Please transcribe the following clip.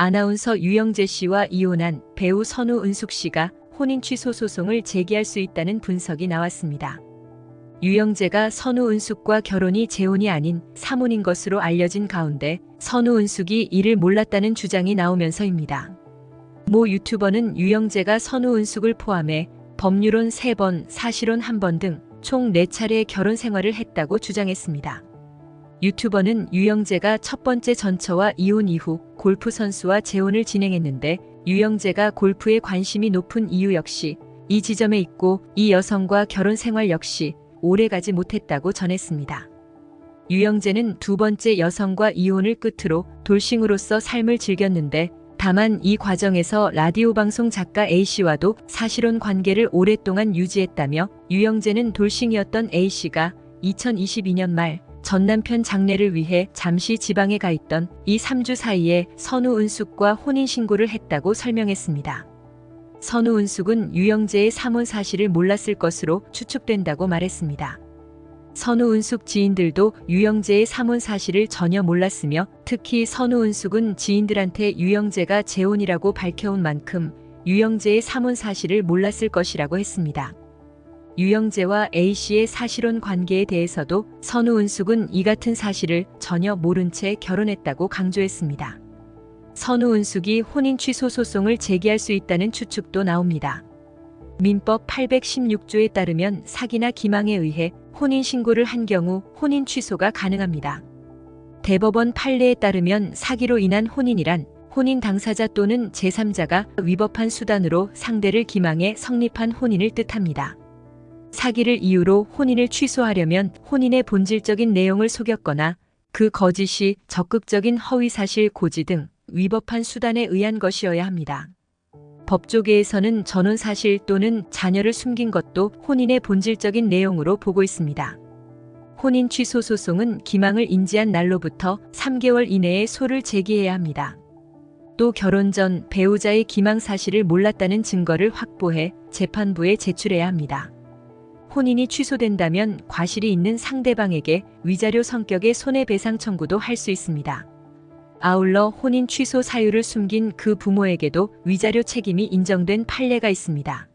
아나운서 유영재 씨와 이혼한 배우 선우 은숙 씨가 혼인 취소 소송을 제기할 수 있다는 분석이 나왔습니다. 유영재가 선우 은숙과 결혼이 재혼이 아닌 사문인 것으로 알려진 가운데 선우 은숙이 이를 몰랐다는 주장이 나오면서입니다. 모 유튜버는 유영재가 선우 은숙을 포함해 법률론 3번, 사실혼 1번 등 총 4차례 결혼 생활을 했다고 주장했습니다. 유튜버는 유영재가 첫 번째 전처와 이혼 이후 골프 선수와 재혼을 진행했는데 유영재가 골프에 관심이 높은 이유 역시 이 지점에 있고 이 여성과 결혼 생활 역시 오래가지 못했다고 전했습니다. 유영재는 두 번째 여성과 이혼을 끝으로 돌싱으로서 삶을 즐겼는데 다만 이 과정에서 라디오 방송 작가 A씨와도 사실혼 관계를 오랫동안 유지했다며 유영재는 돌싱이었던 A씨가 2022년 말 전 남편 장례를 위해 잠시 지방에 가 있던 이 3주 사이에 선우 은숙과 혼인신고를 했다고 설명했습니다. 선우 은숙은 유영재의 사문 사실을 몰랐을 것으로 추측된다고 말했습니다. 선우 은숙 지인들도 유영재의 사문 사실을 전혀 몰랐으며 특히 선우 은숙은 지인들한테 유영재가 재혼이라고 밝혀온 만큼 유영재의 사문 사실을 몰랐을 것이라고 했습니다. 유영재와 A씨의 사실혼 관계에 대해서도 선우 은숙은 이 같은 사실을 전혀 모른 채 결혼했다고 강조했습니다. 선우 은숙이 혼인 취소 소송을 제기할 수 있다는 추측도 나옵니다. 민법 816조에 따르면 사기나 기망에 의해 혼인 신고를 한 경우 혼인 취소가 가능합니다. 대법원 판례에 따르면 사기로 인한 혼인이란 혼인 당사자 또는 제3자가 위법한 수단으로 상대를 기망해 성립한 혼인을 뜻합니다. 사기를 이유로 혼인을 취소하려면 혼인의 본질적인 내용을 속였거나 그 거짓이 적극적인 허위사실 고지 등 위법한 수단에 의한 것이어야 합니다. 법조계에서는 전혼 사실 또는 자녀를 숨긴 것도 혼인의 본질적인 내용으로 보고 있습니다. 혼인 취소 소송은 기망을 인지한 날로부터 3개월 이내에 소를 제기해야 합니다. 또 결혼 전 배우자의 기망 사실을 몰랐다는 증거를 확보해 재판부에 제출해야 합니다. 혼인이 취소된다면 과실이 있는 상대방에게 위자료 성격의 손해배상 청구도 할 수 있습니다. 아울러 혼인 취소 사유를 숨긴 그 부모에게도 위자료 책임이 인정된 판례가 있습니다.